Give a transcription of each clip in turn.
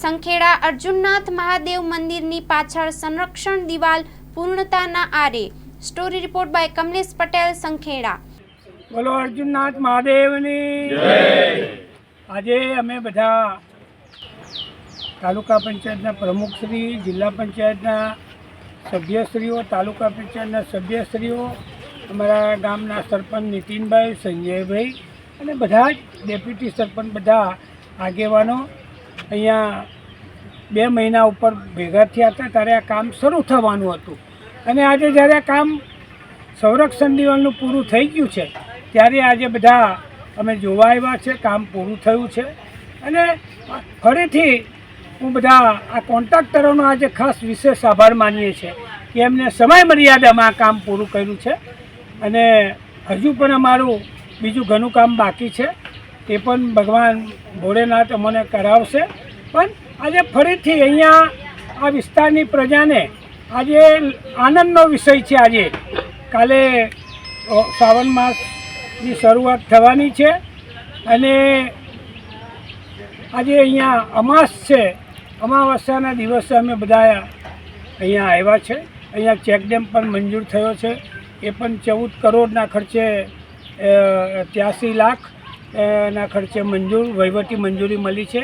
સંખેડા અર્જુનનાથ મહાદેવ મંદિરની પાછળ સંરક્ષણ દિવાલ પૂર્ણતાના આરે. Story report by Kamlesh Patel Sankheda. બોલો અર્જુનનાથ મહાદેવની. આજે અમે બધા તાલુકા પંચાયતના પ્રમુખશ્રી જિલ્લા પંચાયતના સભ્યશ્રીઓ તાલુકા પંચાયતના સભ્યશ્રીઓ અમારા ગામના સરપંચ નીતિનભાઈ સંજયભાઈ અને બધા જ ડેપ્યુટી સરપંચ બધા આગેવાનો અહીંયા બે મહિના ઉપર ભેગા થયા હતા, ત્યારે આ કામ શરૂ થવાનું હતું. અને આજે જ્યારે આ કામ સંરક્ષણ દિવાલનું પૂરું થઈ ગયું છે, ત્યારે આજે બધા અમે જોવા આવ્યા છે, કામ પૂરું થયું છે. અને ફરીથી હું બધા આ કોન્ટ્રાક્ટરોનો આજે ખાસ વિશેષ આભાર માનીએ છીએ કે એમને સમય મર્યાદામાં આ કામ પૂરું કર્યું છે. અને હજુ પણ અમારું બીજું ઘણું કામ બાકી છે. તે પણ ભગવાન ભોળેનાથ અમને કરાવશે. પણ આજે ફરીથી અહીંયા આ વિસ્તારની પ્રજાને આજે આનંદનો વિષય છે આજે. કાલે શ્રાવણ માસની શરૂઆત થવાની છે અને આજે અહીંયા અમાસ છે. અમાવસ્યાના દિવસે અમે બધા અહીંયા આવ્યા છે. અહીંયા ચેકડેમ પણ મંજૂર થયો છે. એ પણ ચૌદ કરોડના ખર્ચે ત્યાસી લાખ ના ખર્ચે મંજૂર, વહીવટી મંજૂરી મળી છે.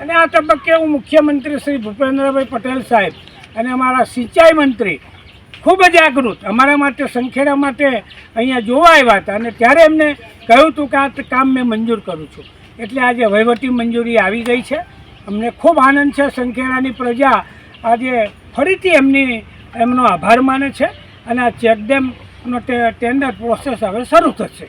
અને આ તબક્કે હું મુખ્યમંત્રી શ્રી ભૂપેન્દ્રભાઈ પટેલ સાહેબ અને અમારા સિંચાઈ મંત્રી ખૂબ જ જાગૃત. અમારા માટે, સંખેડા માટે અહીંયા જોવા આવ્યા હતા અને ત્યારે એમને કહ્યું હતું કે આ કામ મેં મંજૂર કરું છું. એટલે આજે વહીવટી મંજૂરી આવી ગઈ છે. અમને ખૂબ આનંદ છે. સંખેડાની પ્રજા આજે ફરીથી એમની, એમનો આભાર માને છે અને આ ચેકડેમનો ટેન્ડર પ્રોસેસ હવે શરૂ થશે.